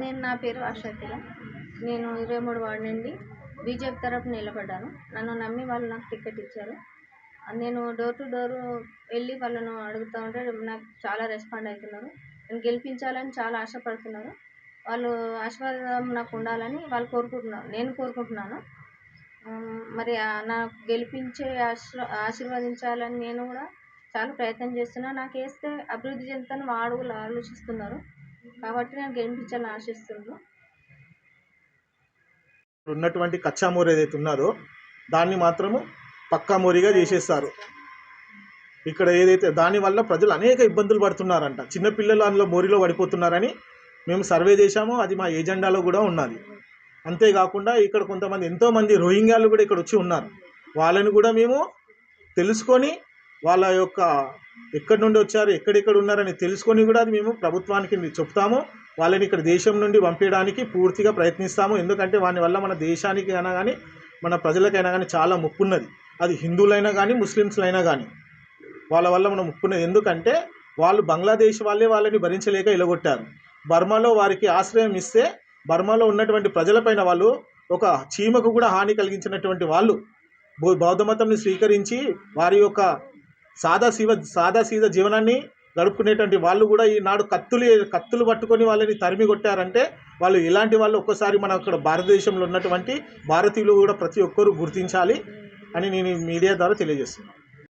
నేను నా పేరు ఆశాకిర నేను ఇరవై మూడు వార్డు నుండి బీజేపీ తరఫున నిలబడ్డాను. నన్ను నమ్మి వాళ్ళు నాకు టికెట్ ఇచ్చారు. నేను డోర్ టు డోర్ వెళ్ళి వాళ్ళను అడుగుతూ ఉంటే నాకు చాలా రెస్పాండ్ అవుతున్నారు. నన్ను గెలిపించాలని చాలా ఆశపడుతున్నారు. వాళ్ళు ఆశీర్వాదం నాకు ఉండాలని వాళ్ళు కోరుకుంటున్నారు. నేను కోరుకుంటున్నాను. మరి నాకు గెలిపించే ఆశీర్ ఆశీర్వదించాలని నేను కూడా చాలా ప్రయత్నం చేస్తున్నాను నాకు వేస్తే అభివృద్ధి చెందుతాను వాడు ఆలోచిస్తున్నారు. కాబట్టి నేను గెలిపించాలని ఆశిస్తున్నాను. ఉన్నటువంటి కచ్చా మోరు ఏదైతే ఉన్నారో దాన్ని మాత్రము పక్కా మోరిగా చేసేస్తారు. ఇక్కడ ఏదైతే దానివల్ల ప్రజలు అనేక ఇబ్బందులు పడుతున్నారంట. చిన్నపిల్లలు అందులో మోరిలో పడిపోతున్నారని మేము సర్వే చేశాము అది మా ఏజెండాలో కూడా ఉన్నది. అంతేకాకుండా ఇక్కడ కొంతమంది ఎంతోమంది రోహింగ్యాలు కూడా ఇక్కడ వచ్చి ఉన్నారు. వాళ్ళని కూడా మేము తెలుసుకొని వాళ్ళ యొక్క ఎక్కడి నుండి వచ్చారు ఎక్కడెక్కడ ఉన్నారని తెలుసుకొని కూడా అది మేము ప్రభుత్వానికి చెప్తాము. వాళ్ళని ఇక్కడ దేశం నుండి పంపించడానికి పూర్తిగా ప్రయత్నిస్తాము. ఎందుకంటే వాని వల్ల మన దేశానికి అయినా కానీ మన ప్రజలకైనా కానీ చాలా ముప్పున్నది. అది హిందువులైనా కానీ ముస్లిమ్స్లైనా కానీ వాళ్ళ వల్ల మనం ముప్పున్నది. ఎందుకంటే వాళ్ళు బంగ్లాదేశ్ వాళ్ళే వాళ్ళని భరించలేక ఇలగొట్టారు. బర్మాలో వారికి ఆశ్రయం ఇస్తే బర్మాలో ఉన్నటువంటి ప్రజలపైన వాళ్ళు ఒక చీమకు కూడా హాని కలిగించినటువంటి వాళ్ళు బౌ- బౌద్ధ మతంని స్వీకరించి వారి యొక్క సాదా సీవ సాదా సీద జీవనాన్ని గడుపుకునేటువంటి వాళ్ళు కూడా ఈనాడు కత్తులు కత్తులు పట్టుకొని వాళ్ళని తరిమి కొట్టారంటే వాళ్ళు ఇలాంటి వాళ్ళు ఒక్కసారి మన అక్కడ భారతదేశంలో ఉన్నటువంటి భారతీయులు కూడా ప్రతి ఒక్కరూ గుర్తించాలి అని నేను ఈ మీడియా ద్వారా తెలియజేస్తున్నాను.